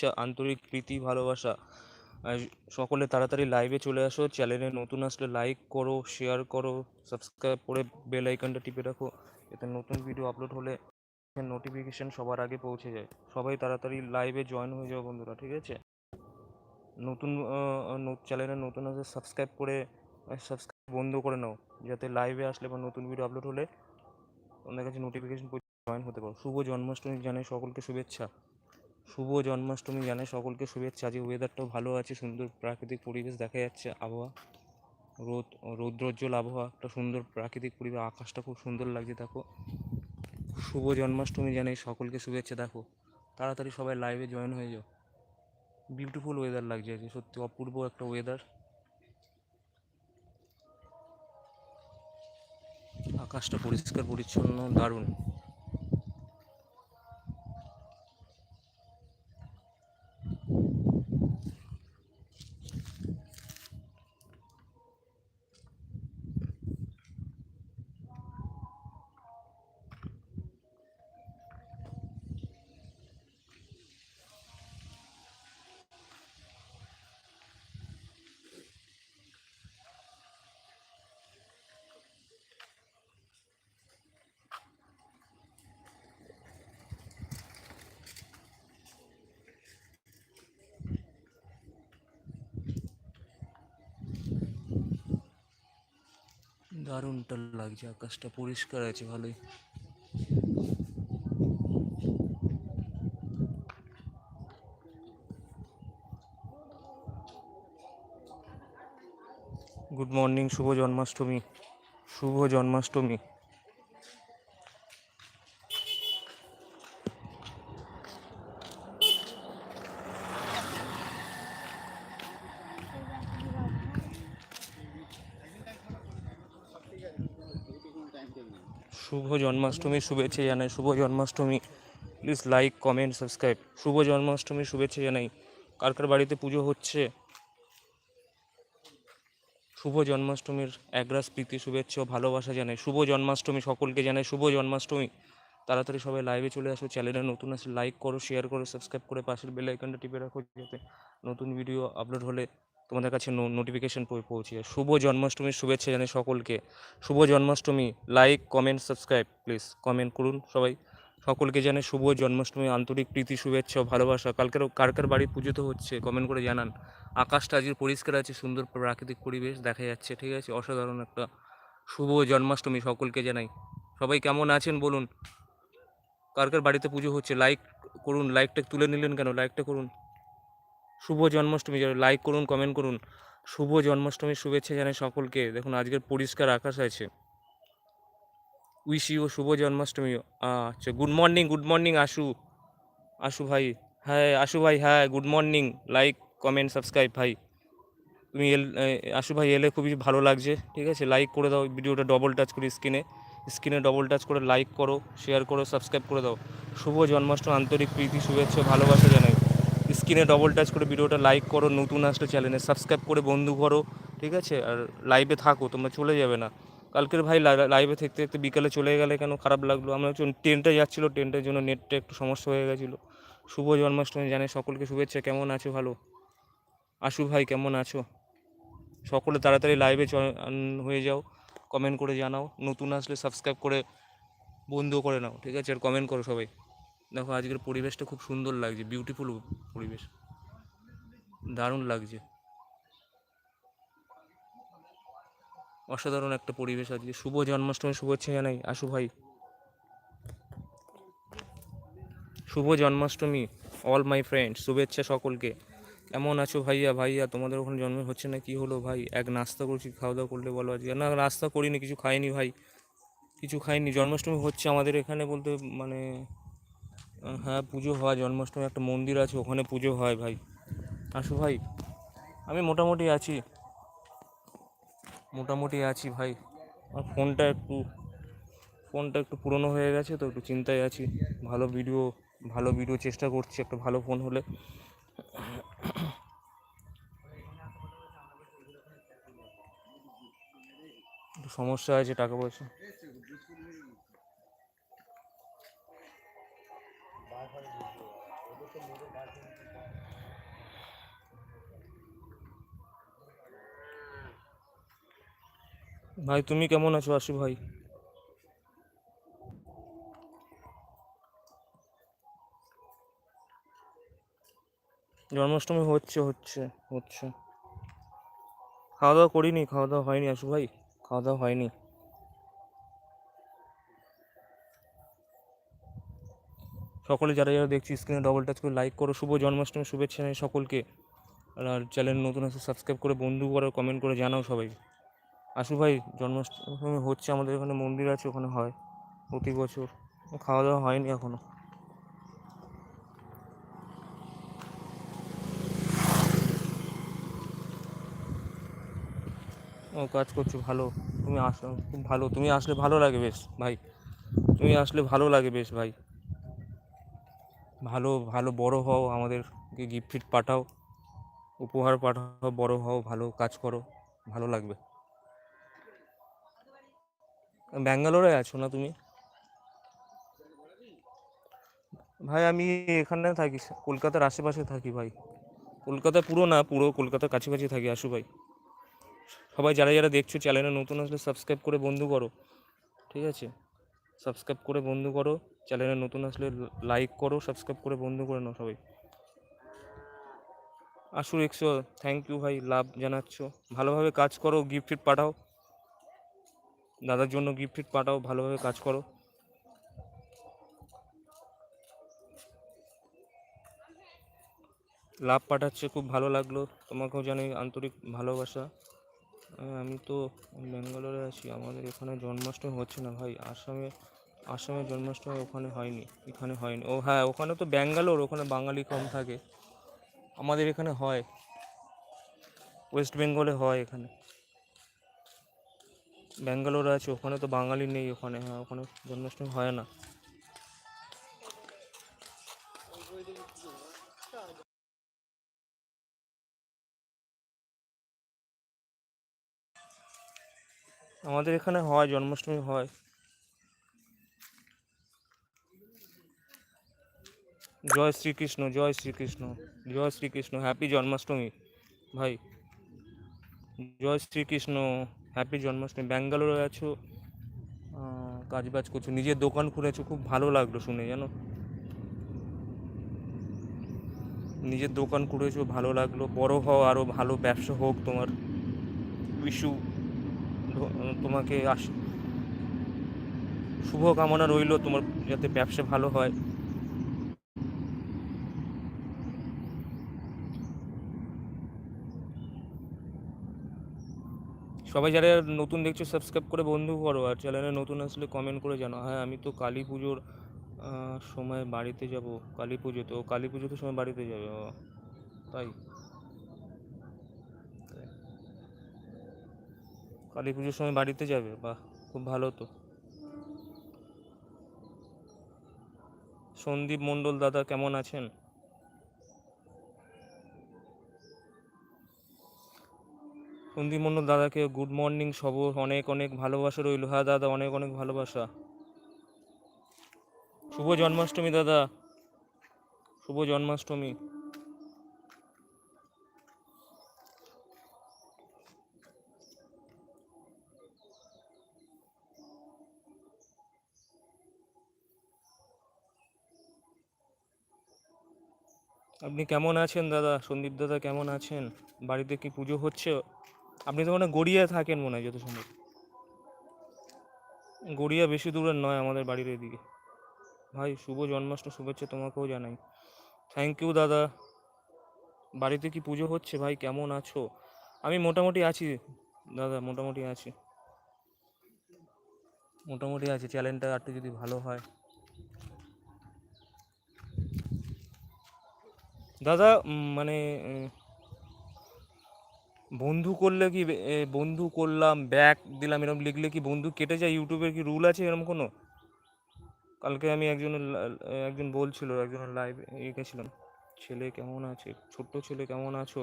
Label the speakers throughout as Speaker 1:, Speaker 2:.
Speaker 1: শুভেচ্ছা আন্তরিক প্রীতি, ভালোবাসা। সকলে তাড়াতাড়ি লাইভে চলে আসো চ্যানেলে নতুন আসলে লাইক করো শেয়ার করো সাবস্ক্রাইব করে বেল আইকনটা টিপে রাখো। এতে নতুন ভিডিও আপলোড হলে নোটিফিকেশান সবার আগে পৌঁছে যায়। সবাই তাড়াতাড়ি লাইভে জয়েন হয়ে যাও বন্ধুরা, ঠিক আছে? নতুন চ্যানেলে নতুন আসলে সাবস্ক্রাইব করে সাবস্ক্রাইব বন্ধ করে নাও, যাতে লাইভে আসলে বা নতুন ভিডিও আপলোড হলে তোমাদের কাছে নোটিফিকেশন জয়েন হতে পারো। শুভ জন্মাষ্টমী জানাই সকলকে শুভেচ্ছা। শুভ জন্মাষ্টমী জানাই সকলকে, শুভেচ্ছা আজকে ওয়েদারটাও ভালো আছে, সুন্দর প্রাকৃতিক পরিবেশ দেখা যাচ্ছে, আবহাওয়া, রোদ, রৌদ্রোজ্জ্বল আবহাওয়া, একটা সুন্দর প্রাকৃতিক পরিবেশ, আকাশটা খুব সুন্দর লাগছে, দেখো। শুভ জন্মাষ্টমী জানাই সকলকে, শুভেচ্ছা, দেখো। তাড়াতাড়ি সবাই লাইভে জয়েন হয়ে যাও। বিউটিফুল ওয়েদার লাগছে আজকে, সত্যি অপূর্ব একটা ওয়েদার আকাশটা পরিষ্কার, পরিচ্ছন্ন, দারুণ। দারুণটা লাগছে আকাশটা পরিষ্কার আছে ভালোই। গুড মর্নিং শুভ জন্মাষ্টমী। শুভ জন্মাষ্টমী শুভ জন্মাষ্টমীর শুভেচ্ছা জানাই। শুভ Janmashtami. Please like comment subscribe শুভ জন্মাষ্টমীর শুভেচ্ছা জানাই। কার কার বাড়িতে পুজো হচ্ছে? শুভ জন্মাষ্টমীর একরাস প্রীতি, শুভেচ্ছা ও ভালোবাসা জানাই। শুভ জন্মাষ্টমী সকলকে জানাই। শুভ জন্মাষ্টমী। তাড়াতাড়ি সবাই লাইভে চলে আসো চ্যানেলে নতুন আসে লাইক করো শেয়ার করো সাবস্ক্রাইব করে পাশের বেল আইকনটা টিপে রাখো যাতে নতুন ভিডিও আপলোড হলে তোমাদের কাছে নোটিফিকেশন পৌঁছে যায়। শুভ জন্মাষ্টমীর শুভেচ্ছা জানাই সকলকে। শুভ Janmashtami like comment subscribe please comment করুন সবাই। সকলকে জানে শুভ জন্মাষ্টমী, আন্তরিক প্রীতি, শুভেচ্ছা ভালোবাসা। কালকের কার কার বাড়ির পুজো তো হচ্ছে? কমেন্ট করে জানান। আকাশটা আজকে পরিষ্কার আছে, সুন্দর প্রাকৃতিক পরিবেশ দেখা যাচ্ছে, ঠিক আছে? অসাধারণ একটা শুভ জন্মাষ্টমী সকলকে জানাই। সবাই কেমন আছেন বলুন? কার কার বাড়িতে পুজো হচ্ছে? লাইক করুন লাইকটা তুলে নিলেন কেন? লাইকটা করুন। শুভ জন্মাষ্টমী। লাইক করুন কমেন্ট করুন, শুভ জন্মাষ্টমীর শুভেচ্ছা জানাই সকলকে। দেখুন, আজকের পরিষ্কার আকাশ আছে। উইশ ইউ শুভ জন্মাষ্টমী। আচ্ছা গুড মর্নিং গুড মর্নিং আশু। আশু ভাই হ্যাঁ আশু ভাই হ্যাঁ good morning like comment subscribe ভাই। তুমি এল আশু ভাই, এলে খুবই ভালো লাগছে, ঠিক আছে? লাইক করে দাও, ভিডিওটা ডবল টাচ করে স্ক্রিনে স্ক্রিনে ডবল টাচ করে লাইক করো শেয়ার করো সাবস্ক্রাইব করে দাও। শুভ জন্মাষ্টমী, আন্তরিক প্রীতি, শুভেচ্ছা, ভালোবাসা জানাই। স্ক্রিনে ডবল টাচ করে ভিডিওটা লাইক করো, নতুন আসলে চ্যানেলে সাবস্ক্রাইব করে বন্ধু করো, ঠিক আছে? আর লাইভে থাকো, তোমরা চলে যাবে না। কালকের ভাই লাইভে থাকতে থাকতে বিকালে চলে গেলে কেন খারাপ লাগল? আমরা ট্রেনটা যাচ্ছিল ট্রেনটার জন্য নেটটা একটু সমস্যা হয়ে গেছিল। শুভ জন্মাষ্টমী, জানে সকলকে শুভেচ্ছা, কেমন আছো ভালো? আশু ভাই, কেমন আছো? সকলে তাড়াতাড়ি লাইভে হয়ে যাও। কমেন্ট করে জানাও। নতুন আসলে সাবস্ক্রাইব করে বন্ধ করে নাও, ঠিক আছে? আর কমেন্ট করো সবাই। দেখো আজকের পরিবেশটা খুব সুন্দর লাগছে বিউটিফুল পরিবেশ। দারুণ লাগছে। অসাধারণ একটা পরিবেশ আজকে। শুভ জন্মাষ্টমী, শুভেচ্ছা জানাই। আশু ভাই। শুভ জন্মাষ্টমী অল মাই ফ্রেন্ড শুভেচ্ছা সকলকে। কেমন আছো ভাইয়া? ভাইয়া, তোমাদের ওখানে জন্ম হচ্ছে না? কি হলো ভাই? এক নাস্তা করছি খাওয়া দাওয়া করলে বলো আজকে। না, নাস্তা করিনি, কিছু খাইনি ভাই। কিছু খাইনি। জন্মাষ্টমী হচ্ছে আমাদের এখানে বলতে মানে হ্যাঁ পুজো হয়, জন্মাষ্টমী একটা মন্দির আছে, ওখানে পুজো হয় ভাই। আসো ভাই, আমি মোটামুটি আছি। মোটামুটি আছি ভাই। আমার ফোনটা একটু ফোনটা একটু পুরনো হয়ে গেছে তো, একটু চিন্তায় আছি। ভালো ভিডিও ভালো ভিডিও চেষ্টা করছি, একটা ভালো ফোন হলে। সমস্যা আছে, টাকা পয়সা। ভাই, তুমি কেমন আছো আশু ভাই? জন্মাষ্টমী হচ্ছে হচ্ছে হচ্ছে। খাওয়া দাওয়া করিনি খাওয়া দাওয়া হয়নি আশু ভাই খাওয়া দাওয়া হয়নি। সকলে যারা যারা দেখছি স্ক্রিনে ডবল টাচ করে লাইক করো। শুভ জন্মাষ্টমী, শুভেচ্ছা জানাই সকলকে। আর চ্যানেল নতুন আছে সাবস্ক্রাইব করে, বন্ধু করো কমেন্ট করে জানাও সবাই। আশু ভাই, জন্মাষ্টমী হচ্ছে, আমাদের এখানে মন্দির আছে, ওখানে হয় প্রতি বছর। খাওয়া দাওয়া হয়নি এখনও। ও কাজ করছ ভালো। তুমি আসো, খুব ভালো। তুমি আসলে ভালো লাগে বেশ, ভাই। তুমি আসলে ভালো লাগে বেশ, ভাই। ভালো ভালো, বড় হও, আমাদেরকে গিফট ফিট পাঠাও। উপহার পাঠাও, বড় হও, ভালো কাজ করো, ভালো লাগবে। ব্যাঙ্গালোরে আছো না তুমি? ভাই, আমি এখানে থাকি, কলকাতার আশেপাশে থাকি ভাই। কলকাতা পুরো না, পুরো কলকাতার কাছাকাছি থাকি আশু ভাই। সবাই যারা যারা দেখছ চ্যানেলে নতুন আসলে সাবস্ক্রাইব করে বন্ধু করো, ঠিক আছে? সাবস্ক্রাইব করে বন্ধু করো চ্যানেলে নতুন আসলে লাইক করো সাবস্ক্রাইব করে বন্ধু করে নাও সবাই। আশুর একশো থ্যাংক ইউ ভাই, লাভ জানাচ্ছ। ভালোভাবে কাজ করো গিফট ফিট পাঠাও। দাদার জন্য গিফট ফিট পাঠাও, ভালোভাবে কাজ করো। লাভ পাঠাচ্ছে, খুব ভালো লাগল। তোমাকেও জানাই আন্তরিক ভালোবাসা। আমি তো ব্যাঙ্গালোরে আছি, আমাদের এখানে জন্মাষ্টমী হচ্ছে না ভাই। আসামে আসামে জন্মাষ্টমী ওখানে হয়নি, এখানে হয়নি। ও হ্যাঁ ওখানে তো ব্যাঙ্গালোর, ওখানে বাঙালি কম থাকে। আমাদের এখানে হয়, ওয়েস্ট বেঙ্গলে হয় এখানে। ব্যাঙ্গালোরে আছে, ওখানে তো বাঙালি নেই, ওখানে হ্যাঁ ওখানে জন্মাষ্টমী হয় না। আমাদের এখানে হয়, জন্মাষ্টমী হয়। জয় শ্রীকৃষ্ণ জয় শ্রীকৃষ্ণ জয় শ্রীকৃষ্ণ, হ্যাপি জন্মাষ্টমী, ভাই। জয় শ্রীকৃষ্ণ। হ্যাপি জন্মাষ্টমী ব্যাঙ্গালোরে আছো আহ, কাজবাজ করছ নিজের দোকান খুলেছো খুব ভালো লাগল শুনে জানো? নিজের দোকান খুলেছো ভালো লাগল। বড় হও আরও ভালো ব্যবসা হোক তোমার। বিশু তোমাকে আস শুভ কামনা রইল তোমার যাতে ব্যবসা ভালো হয়। সবাই যারা নতুন দেখছ সাবস্ক্রাইব করে বন্ধু করো আর চ্যানেলে নতুন আসলে কমেন্ট করে জানাও হ্যাঁ আমি তো কালী পুজোর সময় বাড়িতে যাব কালী পুজো তো কালী পুজোতে সময় বাড়িতে যাবে ও, তাই। কালী পুজোর সময় বাড়িতে যাবে বাহ খুব ভালো তো। সন্দীপ মণ্ডল দাদা কেমন আছেন? সন্দীপ মণ্ডল দাদাকে গুড মর্নিং সব অনেক অনেক ভালোবাসা রইল। হ্যাঁ দাদা, অনেক অনেক ভালোবাসা। শুভ জন্মাষ্টমী দাদা। শুভ জন্মাষ্টমী। আপনি কেমন আছেন দাদা? সন্দীপ দাদা কেমন আছেন? বাড়িতে কি পুজো হচ্ছে? আপনি তো মানে গড়িয়া থাকেন মনে হয় যত সম্ভব। গড়িয়া বেশি দূরের নয় আমাদের বাড়ির এদিকে। ভাই, শুভ জন্মাষ্টমী, শুভেচ্ছা তোমাকেও জানাই। থ্যাংক ইউ দাদা। বাড়িতে কি পুজো হচ্ছে? ভাই, কেমন আছো? আমি মোটামুটি আছি, দাদা, মোটামুটি আছি। মোটামুটি আছে চ্যানেলটা একটু যদি ভালো হয়। দাদা মানে বন্ধু করলে কি বন্ধু করলাম ব্যাক দিলাম, এরকম লিখলে কি বন্ধু কেটে যায়? ইউটিউবের কি রুল আছে এরকম কোনো? কালকে আমি একজনের একজন বলছিল একজনের লাইভ গেছিলাম। ছেলে কেমন আছে? ছোট্ট ছেলে কেমন আছো?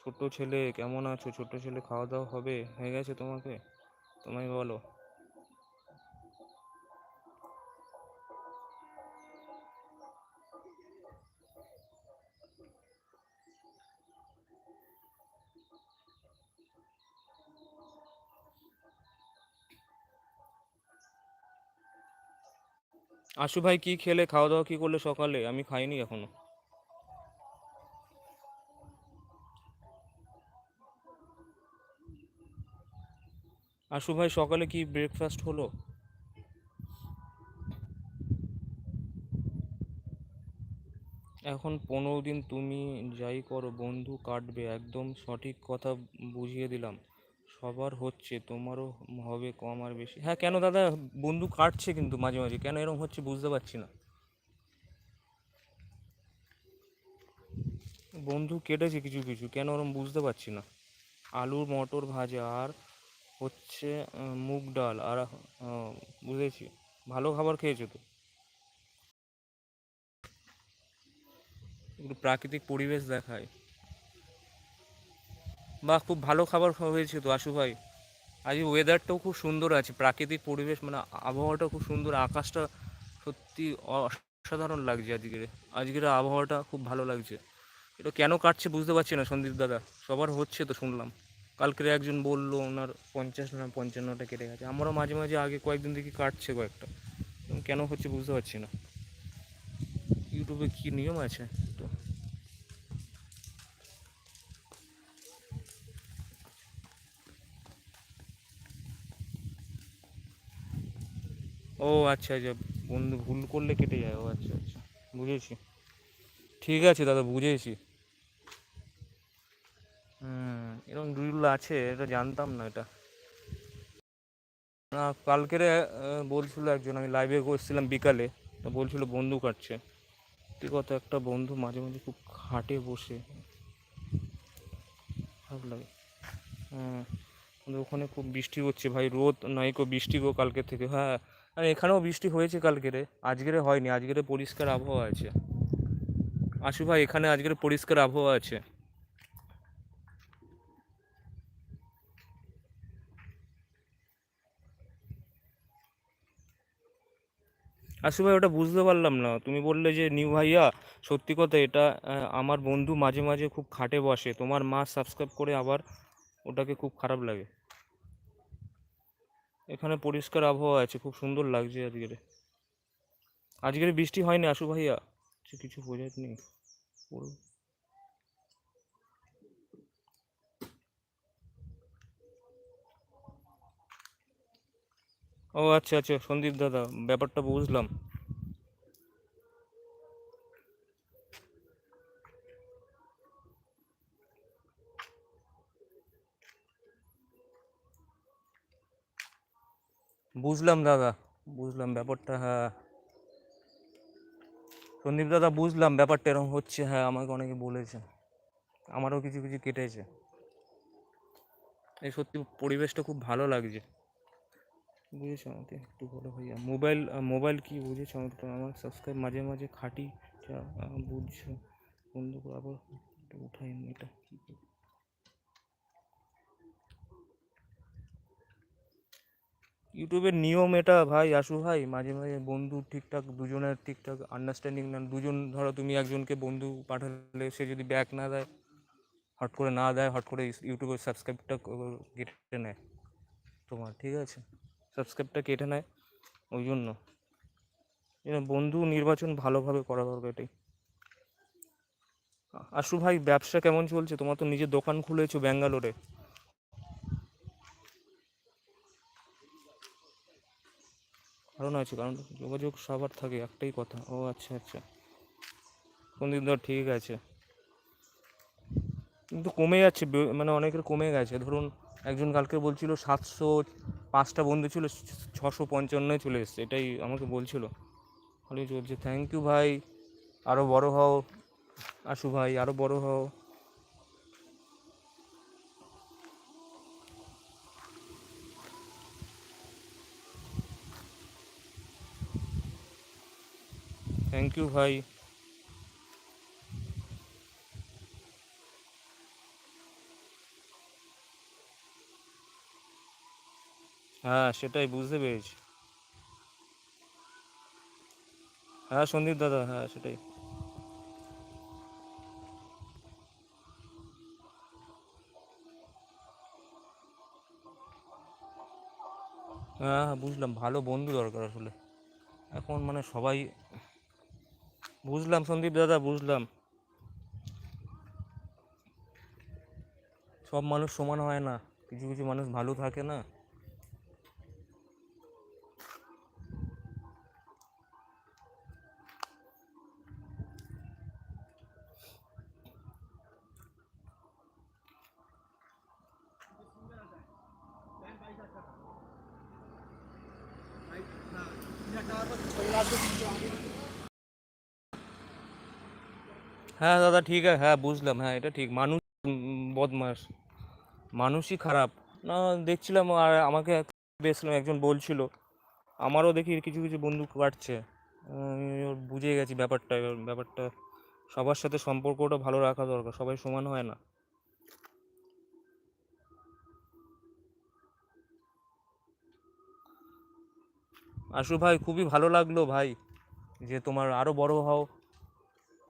Speaker 1: ছোট্ট ছেলে কেমন আছো? ছোট্ট ছেলে খাওয়া দাওয়া হবে? হয়ে গেছে তোমাকে? তোমায় বলো। আশু ভাই কি খেলে খাওয়া দাওয়া কি করলে সকালে? আমি খাইনি এখনও। আশু ভাই, সকালে কি ব্রেকফাস্ট হলো? এখন পনেরো দিন তুমি যাই করো, বন্ধু কাটবে। একদম সঠিক কথা বুঝিয়ে দিলাম। সবার হচ্ছে, তোমারও হবে কম আর বেশি। হ্যাঁ কেন দাদা? বন্ধু কাটছে কিন্তু মাঝে মাঝে। কেন এরকম হচ্ছে বুঝতে পারছি না। বন্ধু কেটেছে কিছু কিছু, কেন ওরকম বুঝতে পারছি না। আলু মটর ভাজা আর হচ্ছে মুগ ডাল। আর বুঝেছি। ভালো খাবার খেয়েছো তো? একটু প্রাকৃতিক পরিবেশ দেখায়। বাহ খুব ভালো খাবার হয়েছে তো আশু ভাই। আজ ওয়েদারটাও খুব সুন্দর আছে, প্রাকৃতিক পরিবেশ মানে আবহাওয়াটা খুব সুন্দর, আকাশটা সত্যি অসাধারণ লাগছে আজকের। আজকের আবহাওয়াটা খুব ভালো লাগছে। এটা কেন কাটছে বুঝতে পারছি না সন্দীপ দাদা, সবার হচ্ছে তো শুনলাম। কালকের একজন বলল ওনার পঞ্চাশ না পঞ্চান্নটা কেটে গেছে, আমারও মাঝে মাঝে আগে কয়েকদিন দেখি কাটছে কয়েকটা। কেন হচ্ছে বুঝতে পারছি না। ইউটিউবে কি নিয়ম আছে? তো ও আচ্ছা আচ্ছা বন্ধু ভুল করলে কেটে যায়, ও আচ্ছা আচ্ছা বুঝেছি। ঠিক আছে দাদা, বুঝেছি। হুম, এরকম রুল আছে, এটা জানতাম না এটা। না, কালকেরে বলছিল একজন, আমি লাইভে করছিলাম বিকালে, তো বলছিল বন্ধু কাটছে। ঠিক কথা, একটা বন্ধু মাঝে মাঝে খুব খাটে বসে। ভালো লাগে। হ্যাঁ ওখানে খুব বৃষ্টি হচ্ছে, ভাই, রোদ নাই কো বৃষ্টি গো কালকে থেকে হ্যাঁ। আর এখানেও বৃষ্টি হয়েছে কালকেরে, আজকেরে হয়নি, আজকেরে পরিষ্কার আবহাওয়া আছে। আশু ভাই, এখানে আজকের পরিষ্কার আবহাওয়া আছে। আশু ভাই, ওটা বুঝতে পারলাম না। তুমি বললে যে, নিউ ভাইয়া, সত্যি কথা এটা আমার বন্ধু মাঝে মাঝে খুব খাটে বসে। তোমার মা সাবস্ক্রাইব করে আবার ওটাকে খুব খারাপ লাগে। এখানে পরিষ্কার আবহাওয়া আছে, খুব সুন্দর লাগছে আজকের। আজকের বৃষ্টি হয়নি আশু ভাইয়া? কিছু বোঝার নেই। ও আচ্ছা আচ্ছা সন্দীপ দাদা, ব্যাপারটা বুঝলাম। বুঝলাম দাদা বুঝলাম ব্যাপারটা হ্যাঁ। সন্দীপ দাদা বুঝলাম ব্যাপারটা এরকম হচ্ছে হ্যাঁ আমাকে অনেকে বলেছে। আমারও কিছু কিছু কেটেছে। এই সত্যি পরিবেশটা খুব ভালো লাগছে। বুঝেছ আমাকে? একটু বলো ভাইয়া মোবাইল মোবাইল কি বুঝেছ আমাকে? তো আমার সাবস্ক্রাইব মাঝে মাঝে খাটি বুঝছ। বন্ধু আবার একটু উঠাই নি এটা। কি ইউটিউবের নিয়ম এটা ভাই আশু ভাই। মাঝে মাঝে বন্ধু ঠিকঠাক, দুজনের ঠিকঠাক আন্ডারস্ট্যান্ডিং না, দুজন ধরো তুমি একজনকে বন্ধু পাঠালে, সে যদি ব্যাক না দেয়, হট করে না দেয়, হট করে ইউটিউবের সাবস্ক্রাইবটা কেটে নেয়। তোমার, ঠিক আছে? সাবস্ক্রাইবটা কেটে নেয়, ওই জন্য। বন্ধু নির্বাচন ভালোভাবে করা দরকার এটাই। আশু ভাই, ব্যবসা কেমন চলছে? তোমার তো নিজের দোকান খুলেছো ব্যাঙ্গালোরে। কারণ আছে কারণ যোগাযোগ সবার থাকে, একটাই কথা। ও আচ্ছা আচ্ছা। সন্দীপ দা ঠিক আছে। কিন্তু কমে যাচ্ছে মানে অনেকের কমে গেছে। ধরুন, একজন কালকে বলছিল সাতশো পাঁচটা বন্ধু ছিল, ছশো পঞ্চান্নয় চলে এসছে, এটাই আমাকে বলছিল। ভালোই চলছে থ্যাংক ইউ ভাই আরও বড় হও, আশু ভাই আরও বড় হও। থ্যাংক ইউ ভাই। হ্যাঁ সেটাই বুঝতে পেরেছি। হ্যাঁ সন্দীপ দাদা হ্যাঁ সেটাই। হ্যাঁ হ্যাঁ বুঝলাম, ভালো বন্ধু দরকার আসলে। এখন মানে সবাই বুঝলাম, সন্দীপ দাদা, বুঝলাম। সব মানুষ সমান হয় না, কিছু কিছু মানুষ ভালো থাকে না হ্যাঁ দাদা ঠিক আছে হ্যাঁ বুঝলাম হ্যাঁ এটা ঠিক। মানুষ বদমাস। মানুষই খারাপ। না, দেখছিলাম, আর আমাকে দেখছিলাম একজন বলছিল, আমারও দেখি কিছু কিছু বন্দুক কাটছে। আমি বুঝে গেছি ব্যাপারটা, এবার ব্যাপারটা। সবার সাথে সম্পর্কটা ভালো রাখা দরকার, সবাই সমান হয় না। আশু ভাই, খুবই ভালো লাগল ভাই, যে তোমার আরও বড় হও।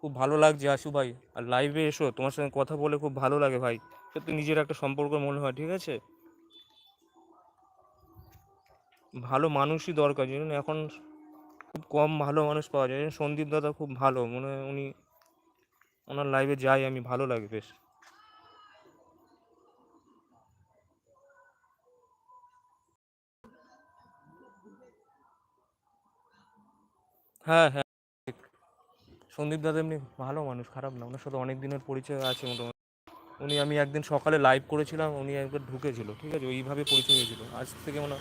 Speaker 1: খুব ভালো লাগছে আশু ভাই। আর লাইভে এসো, তোমার সঙ্গে কথা বলে খুব ভালো লাগে ভাই। সত্যি নিজের একটা সম্পর্ক মনে হয়, ঠিক আছে? ভালো মানুষই দরকার, জানেন? এখন খুব কম ভালো মানুষ পাওয়া যায়। সন্দীপ দাদা খুব ভালো। মনে হয় উনি, ওনার লাইভে যাই, আমি ভালো লাগে বেশ। হ্যাঁ হ্যাঁ। সন্দীপ দাদা এমনি ভালো মানুষ, খারাপ না। ওনার সাথে অনেক দিনের পরিচয় আছে মোটামুটি। উনি আমি একদিন সকালে লাইভ করেছিলাম, উনি একবার ঢুকেছিল, ঠিক আছে? ওইভাবে পরিচয় হয়েছিল। আজ থেকে মনে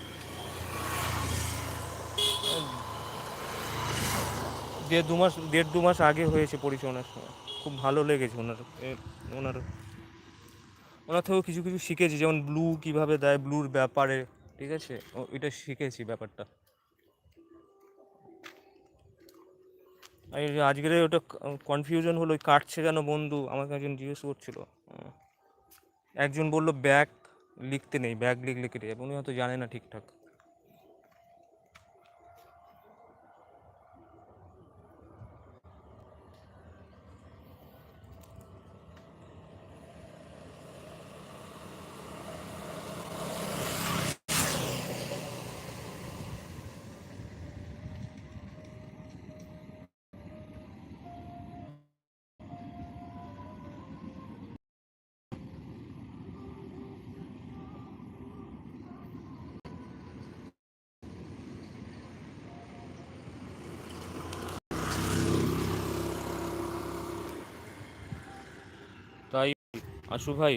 Speaker 1: দেড় দু মাস, দেড় দু মাস আগে হয়েছে পরিচয় ওনার সঙ্গে। খুব ভালো লেগেছে ওনার ওনার ওনার থেকেও কিছু কিছু শিখেছি, যেমন ব্লু কীভাবে দেয় ব্লুর ব্যাপারে, ঠিক আছে? এটা শিখেছি ব্যাপারটা আর এই যে আজকের ওটা কনফিউশন হলো, কাটছে কেন বন্ধু? আমাকে একজন জিজ্ঞেস করছিল। একজন বলল, ব্যাগ লিখতে নেই, ব্যাগ লিখলে কেটে যাবে। উনি হয়তো জানে না ঠিকঠাক তাই আশু ভাই।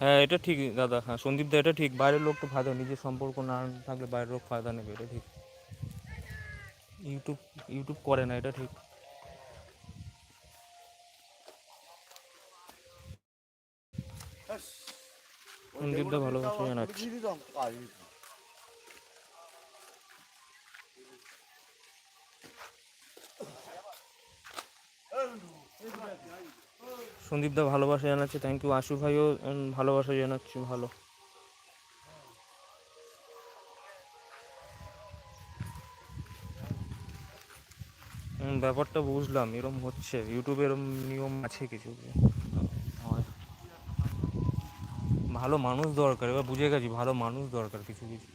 Speaker 1: হ্যাঁ এটা ঠিক দাদা। হ্যাঁ সন্দীপ দা, এটা ঠিক। বাইরের লোক তো ফায়দা নিজের সম্পর্ক না থাকলে বাইরের লোক ফায়দা নেবে, এটা ঠিক। ইউটিউব ইউটিউব করে না, এটা ঠিক। সন্দীপ দা ভালোবাসা জানাচ্ছি সন্দীপ দা ভালোবাসা জানাচ্ছে। থ্যাংক ইউ আশু ভাইও ভালোবাসা জানাচ্ছি। ভালো। ব্যাপারটা বুঝলাম। এরম হচ্ছে। ইউটিউবে এরম নিয়ম আছে কিছু যে হয়। ভালো মানুষ দরকার, এবার বুঝে গেছি ভালো মানুষ দরকার কিছু কিছু।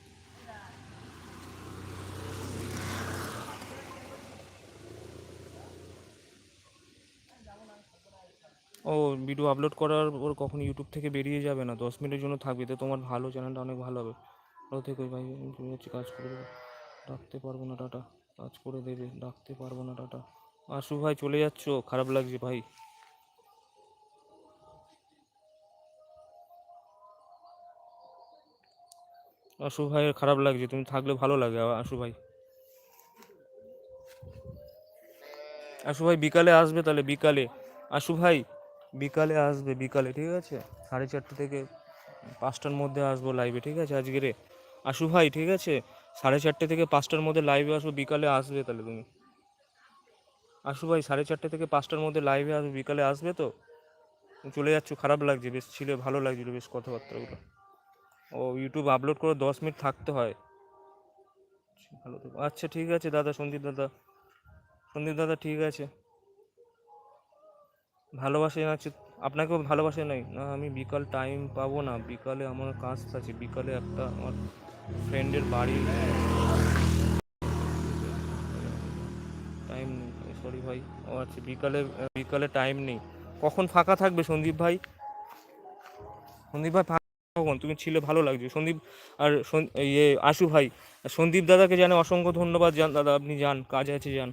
Speaker 1: ও ভিডিও আপলোড করার পর কখন ইউটিউব থেকে বেরিয়ে যাবে না, দশ মিনিটের জন্য থাকবে, তো তোমার ভালো চ্যানেলটা অনেক ভালো হবে। ভালো থেকে ভাই, তুমি হচ্ছে কাজ করে দেবে। ডাকতে পারব না, টাটা। কাজ করে দেবে, ডাকতে পারব না, টাটা। আশু ভাই চলে যাচ্ছ? খারাপ লাগছে ভাই। আশু ভাইয়ের খারাপ লাগছে, তুমি থাকলে ভালো লাগে আশু ভাই। আশু ভাই বিকালে আসবে তাহলে, বিকালে। আশু ভাই, বিকালে আসবে, বিকালে, ঠিক আছে? সাড়ে চারটে থেকে পাঁচটার মধ্যে আসব লাইভে ঠিক আছে? আজকেরে আশু ভাই, ঠিক আছে? সাড়ে চারটে থেকে পাঁচটার মধ্যে লাইভে আসব, বিকালে আসবে তাহলে তুমি। আশু ভাই, সাড়ে চারটে থেকে পাঁচটার মধ্যে লাইভে আসবে, বিকালে আসবে তো? চলে যাচ্ছ, খারাপ লাগছে, বেশ ছিল, ভালো লাগছিল বেশ কথাবার্তাগুলো। ও ইউটিউব আপলোড করে দশ মিনিট থাকতে হয়। ভালো আচ্ছা ঠিক আছে দাদা সন্দীপ দাদা। সন্দীপ দাদা ঠিক আছে। ভালোবাসা জানাচ্ছি আপনাকেও ভালোবাসা নাই? না আমি বিকাল টাইম পাবো না। বিকালে আমার কাজ আছে। বিকালে একটা আমার ফ্রেন্ডের বাড়ি। টাইম নেই। সরি ভাই। ও আচ্ছা বিকালে বিকালে টাইম নেই। কখন ফাঁকা থাকবে সন্দীপ ভাই? সন্দীপ ভাই ফাঁকা কখন তুমি ছিলে ভালো লাগছে। সন্দীপ আর ইয়ে আশু ভাই, সন্দীপ দাদাকে জানে অসংখ্য ধন্যবাদ জান দাদা, আপনি যান, কাজ আছে, যান।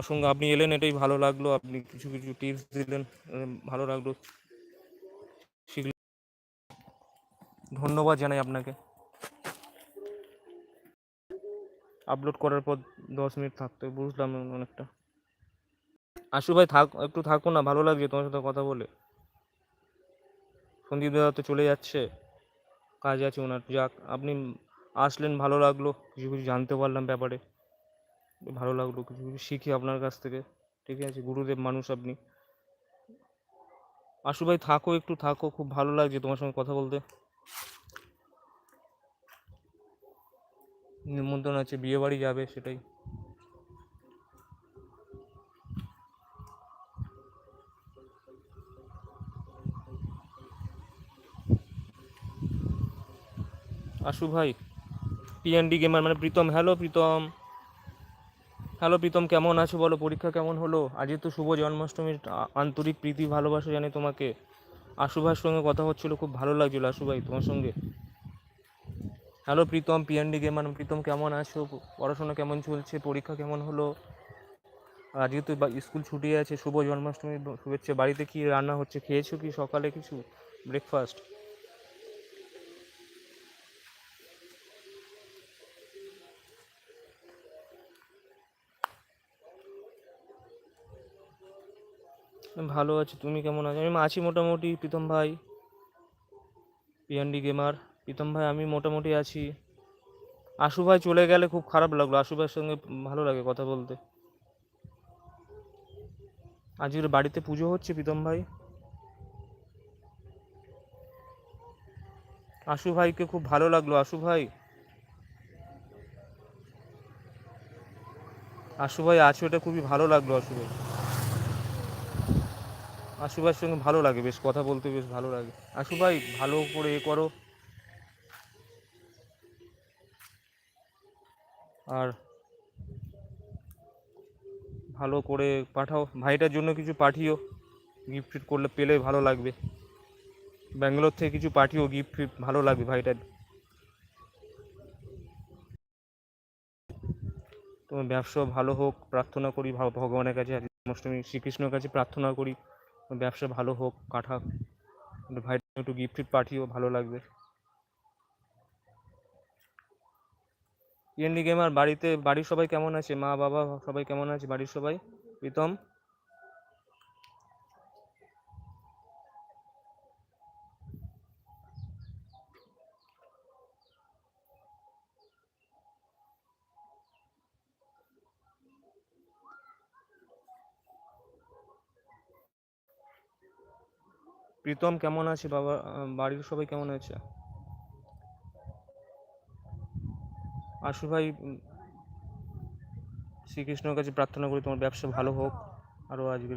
Speaker 1: অসংখ্য, আপনি এলেন, এটাই ভালো লাগল, আপনি কিছু কিছু টিপস দিলেন ভালো লাগল। ধন্যবাদ জানাই আপনাকে। আপলোড করার পর দশ মিনিট থাকতে, বুঝলাম অনেকটা। আশু ভাই, থাক, একটু থাকো না, ভালো লাগছে তোমার সাথে কথা বলে। সন্দীপ দাদা তো চলে যাচ্ছে। কাজ আছে ওনার। যাক, আপনি আসলেন, ভালো লাগল। কিছু কিছু জানতে পারলাম ব্যাপারে। ভালো লাগল, কিছু কিছু শিখি আপনার কাছ থেকে। ঠিক আছে, গুরুদেব মানুষ আপনি। আশু ভাই, থাকো, একটু থাকো, খুব ভালো লাগছে তোমার সঙ্গে কথা বলতে। নিমন্ত্রণ আছে বিয়ে বাড়ি যাবে সেটাই। আশু ভাই পিএনডি গেমার মানে প্রীতম। হ্যালো প্রীতম। হ্যালো প্রীতম, কেমন আছো বলো? পরীক্ষা কেমন হলো? আজকে তো শুভ জন্মাষ্টমীর আন্তরিক প্রীতি, ভালোবাসা জানি তোমাকে। আশু ভাইয়ের সঙ্গে কথা হচ্ছিল, খুব ভালো লাগছিল আশু ভাই, তোমার সঙ্গে। Hello Pritam PND gamer Pritam কেমন আছো? পড়াশোনা কেমন চলছে? পরীক্ষা কেমন হলো? আজকে তো স্কুল ছুটি আছে, শুভ জন্মাষ্টমীর শুভেচ্ছা। বাড়িতে কি রান্না হচ্ছে? খেয়েছো কি সকালে কিছু? ব্রেকফাস্ট ভালো আছি, তুমি কেমন আছো? আমি আছি মোটামুটি, প্রীতম ভাই। পিএনডি গেমার প্রীতম ভাই, আমি মোটামুটি আছি। আশু ভাই চলে গেলে খুব খারাপ লাগল। আশু ভাইয়ের সঙ্গে ভালো লাগে কথা বলতে। আজকের বাড়িতে পুজো হচ্ছে প্রীতম ভাই। আশু ভাইকে খুব ভালো লাগল। আশু ভাই। আশু ভাই, আছো, এটা খুবই ভালো লাগল আশু ভাই। আশু ভাইয়ের সঙ্গে ভালো লাগে, বেশ কথা বলতে বেশ ভালো লাগে। আশু ভাই ভালো করে এ করো। আর ভালো করে পাঠাও। ভাইটার জন্য কিছু পাঠিও গিফট করলে পেলে ভালো লাগবে। ব্যাঙ্গালোর থেকে কিছু পাঠিও গিফট ফিফট, ভালো লাগবে ভাইটার। তোমার ব্যবসা ভালো হোক, প্রার্থনা করি, ভগ- ভগবানের কাছে জন্মাষ্টমী শ্রীকৃষ্ণের কাছে প্রার্থনা করি। ব্যবসা ভালো হোক কাঠা ভাই একটু গিফট ফিফট পাঠিও, ভালো লাগবে। ইএনডি গেমার বাড়িতে, বাড়ির সবাই কেমন আছে? মা, বাবা সবাই কেমন আছে? বাড়ির সবাই? প্রীতম? প্রীতম কেমন আছে? বাবা বাড়ির সবাই কেমন আছে? আশু ভাই শ্রীকৃষ্ণের কাছে প্রার্থনা করি তোমার ব্যবসা ভালো হোক। আরও আজকে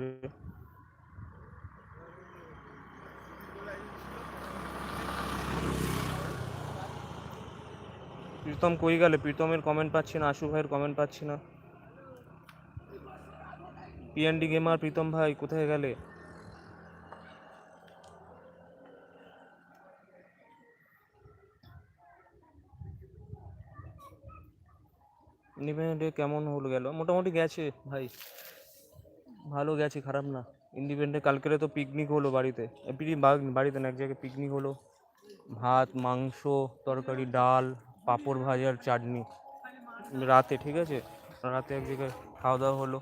Speaker 1: প্রীতম কই গেলে? প্রীতমের কমেন্ট পাচ্ছি না আশু ভাইয়ের কমেন্ট পাচ্ছি না। পিএনডি গেমার প্রীতম ভাই, কোথায় গেলে? ইন্ডিপেন্ডেন্ট কেমন হলো গেল? মোটামুটি গেছে ভাই। ভালো গেছে, খারাপ না। ইন্ডিপেন্ডেন্ট কালকেরে তো পিকনিক হলো বাড়িতে। বাড়িতে না, এক জায়গায় পিকনিক হলো। ভাত, মাংস, তরকারি, ডাল, পাঁপড় ভাজার চাটনি। রাতে, ঠিক আছে? রাতে এক জায়গায় খাওয়া দাওয়া হলো।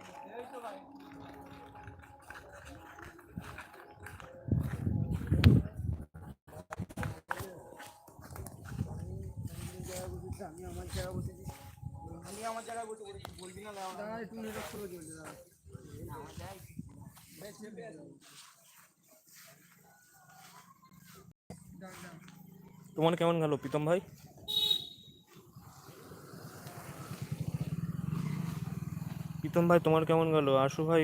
Speaker 1: তোমার কেমন গেল, প্রীতম ভাই? প্রীতম ভাই, তোমার কেমন গেল? আশু ভাই,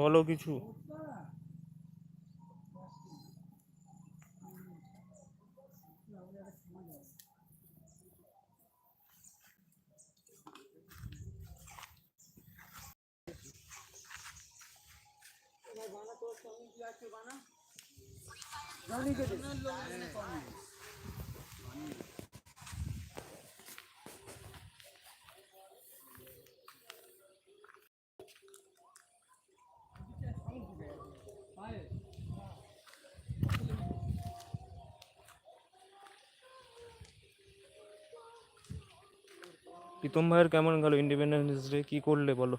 Speaker 1: বলো কিছু। বানা তোর সঙ্গে কি আছে বানা প্রীতম ভাইয়ের কেমন গেল ইন্ডিপেন্ডেন্স ডে কি করলে বলো?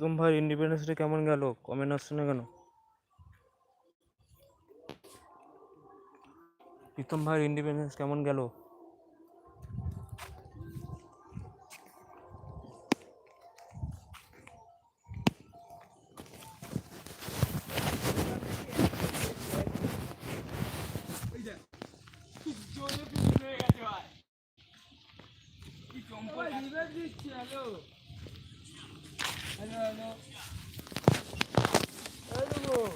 Speaker 1: প্রীতম ভাই ইন্ডিপেন্ডেন্স ডে কেমন গেল? কমেন্ট আসছে না কেন? প্রীতম ভাই ইন্ডিপেন্ডেন্স কেমন গেল?
Speaker 2: Hello.